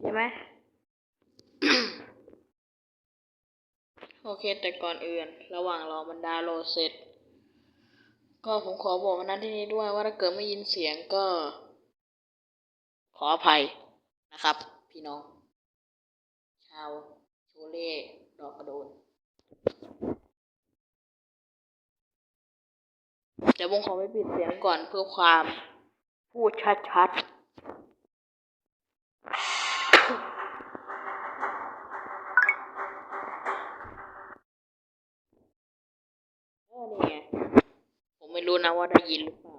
ใช่ไหมโอเค แต่ก่อนอื่น ระหว่างรอมันดาโลเสร็จ ก็ผมขอบอกวันนั้นที่นี้ด้วยว่าถ้าเกิดไม่ยินเสียงก็ ขออภัยนะครับ พี่น้อง ชาวโชเล่ดอกกระโดนเดี๋ยวผมขอไปปิดเสียงก่อนเพื่อความพูดชัดๆเออนี่ไง ผมไม่รู้ นะว่าได้ยินหรือเปล่า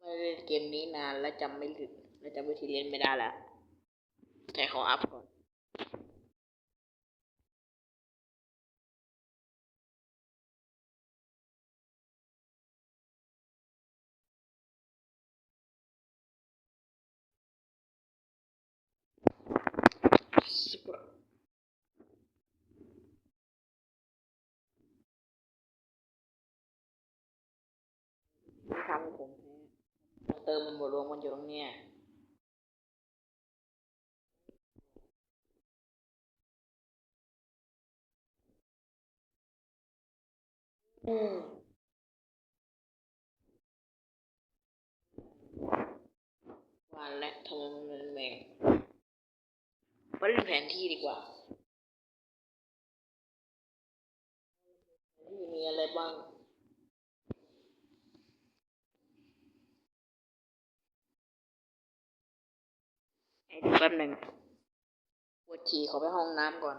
ไม่ได้เล่นเกมนี้นานและจำไม่ถึงและจำวิธีเล่นไม่ได้แล้วแต่ขออัพก่อน ที่ทำให้ผมแพ้เติมมันหมดรวมมันอยู่ตรงเนี้ยอืมวันและทำไมมันเป็นแมงมาเล่นแผนที่ดีกว่าแผนที่มีอะไรบ้าง ให้ดูแป๊บหนึ่งปวดฉี่ขอไปห้องน้ำก่อน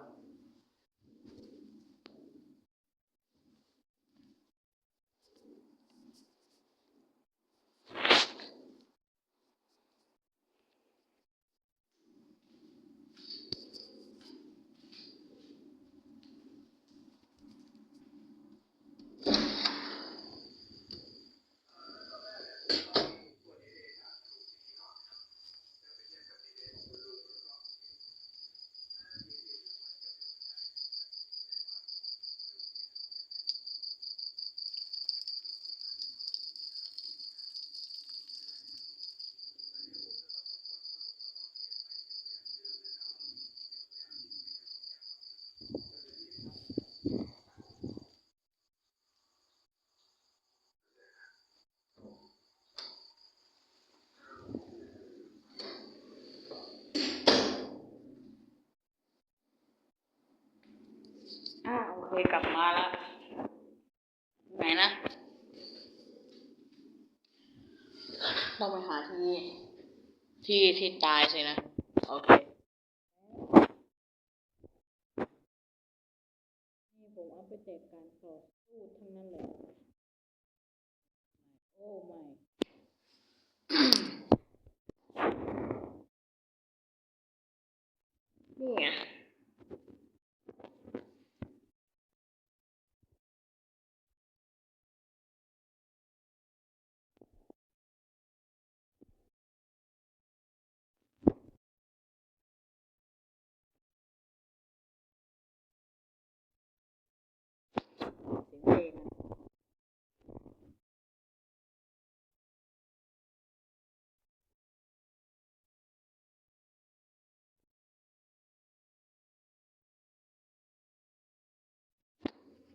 อ่าโอเคกลับมาแล้วไหนนะต้องไปหาที่ที่ที่ตายสินะ โอเคนี่ผมเอาไปแจกการต่อสู้ทั้งนั้นเลย โอ้ไม่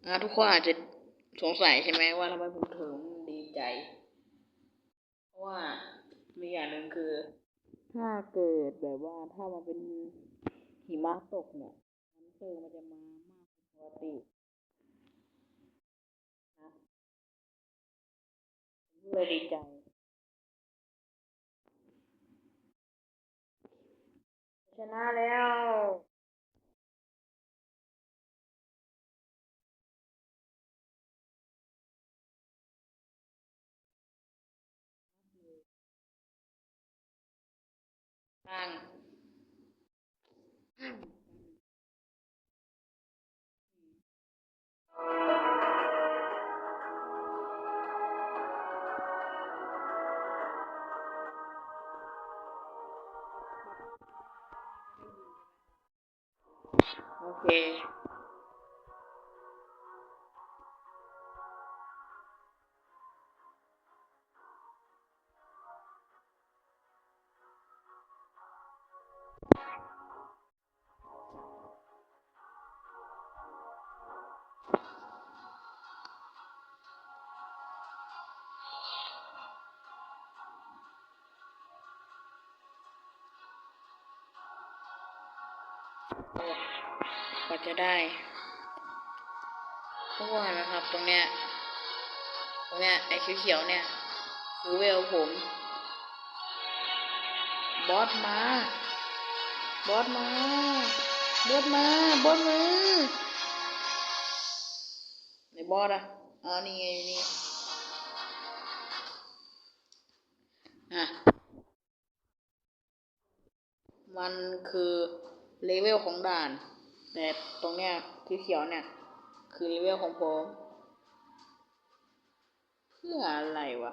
อะทุกคนอาจจะสงสัยใช่ไหมว่าทำไมผมถึงดีใจ เพราะว่ามีอย่างหนึ่งคือ ถ้าเกิดแบบว่าถ้ามันเป็นหิมะตกเนี่ยมอนสเตอร์มันจะมามากกว่าปกตินะผมก็เลยดีใจชนะแล้ว ตั้ง กว่าจะได้เพราะว่านะครับ ตรงเนี้ยตรงเนี้ยไอ้เขียวๆเนี่ยคือเวลผมบอสมาบอสมาบอสมาบอสมาไหนบอสอะอ๋อนี่ไงนี่อะมันคือ เลเวลของด่านแต่ตรงเนี้ยที่เขียวเนี่ย คือเลเวลของผมเพื่ออะไรวะ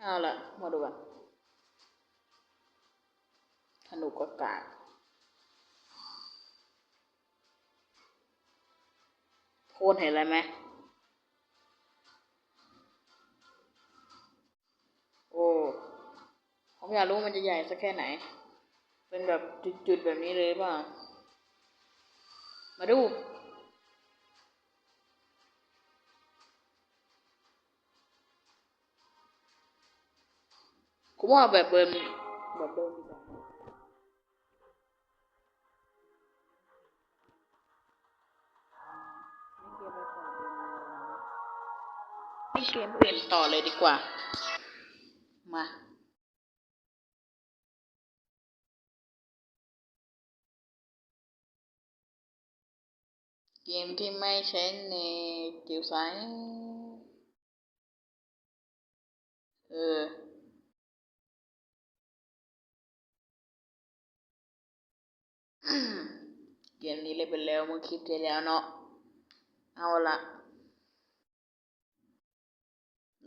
เอาละมาดูกันธนูกกากโคนเห็นอะไรไหม ผมอยากรู้มันจะใหญ่สักแค่ไหน เป็นแบบจุดๆแบบนี้เลยหรือเปล่ามาดูผมว่าแบบเดิมแบบเดิมดีกว่าไม่เกมอื่นต่อเลยดีกว่า มา เกมที่ไม่ใช้ในจิวไซส์เออเกมนี้เล่นไปแล้วเมื่อคลิปที่แล้วเนาะ เอาละ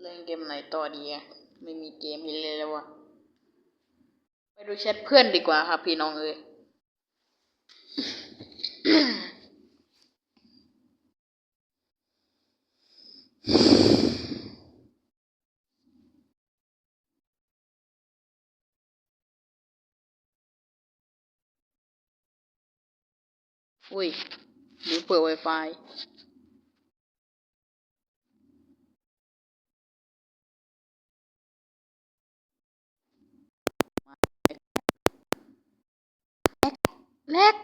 เล่นเกมไหนต่อดีอะไม่มีเกมให้เล่นแล้วอะไปดูแชทเพื่อนดีกว่าครับพี่น้องเอ้ย อุ้ยหรือเปิด Wi-Fi เล็ก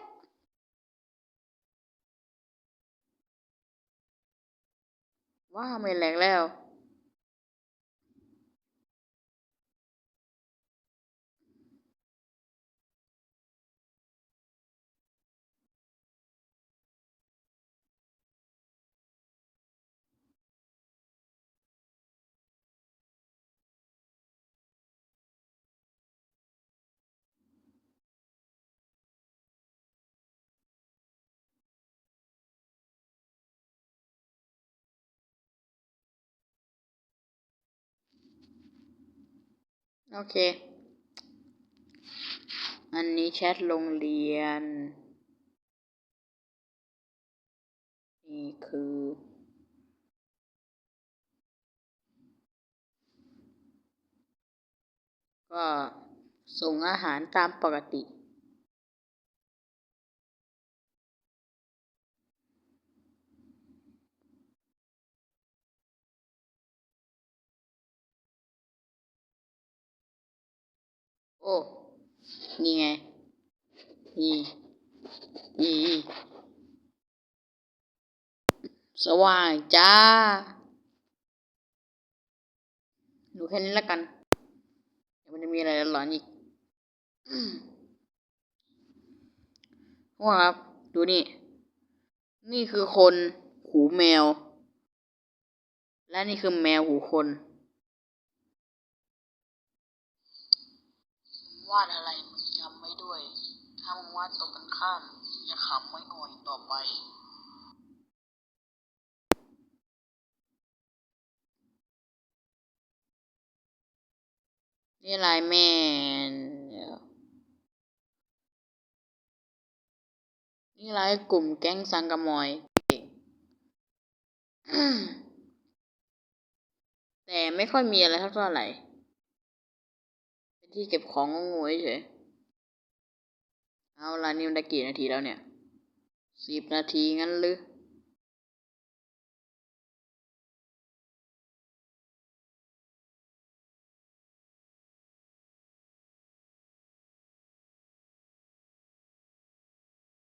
ว้าไม่แหลกแล้ว โอเค อันนี้แชทโรงเรียน นี่คือก็ส่งอาหารตามปกติ โอ้ นี่ไง นี่ นี่ สว่างจ้า ดูแค่นี้แล้วกัน เดี๋ยวมันจะมีอะไรหลอนอีกว่าครับ ดูนี่ นี่คือคนหูแมว และนี่คือแมวหูคน วาดอะไรมึงจำไว้ด้วย ถ้ามึงวาดตรงกันข้ามอย่าขำไม่อ่อยต่อไปนี่ลายแม่นี่ลายกลุ่มแก๊งสังกมอย แต่ไม่ค่อยมีอะไรเท่าไหร่ ที่เก็บของงูเฉยเอาละนี่มันได้กี่นาทีแล้วเนี่ยสิบนาทีงั้นหรือ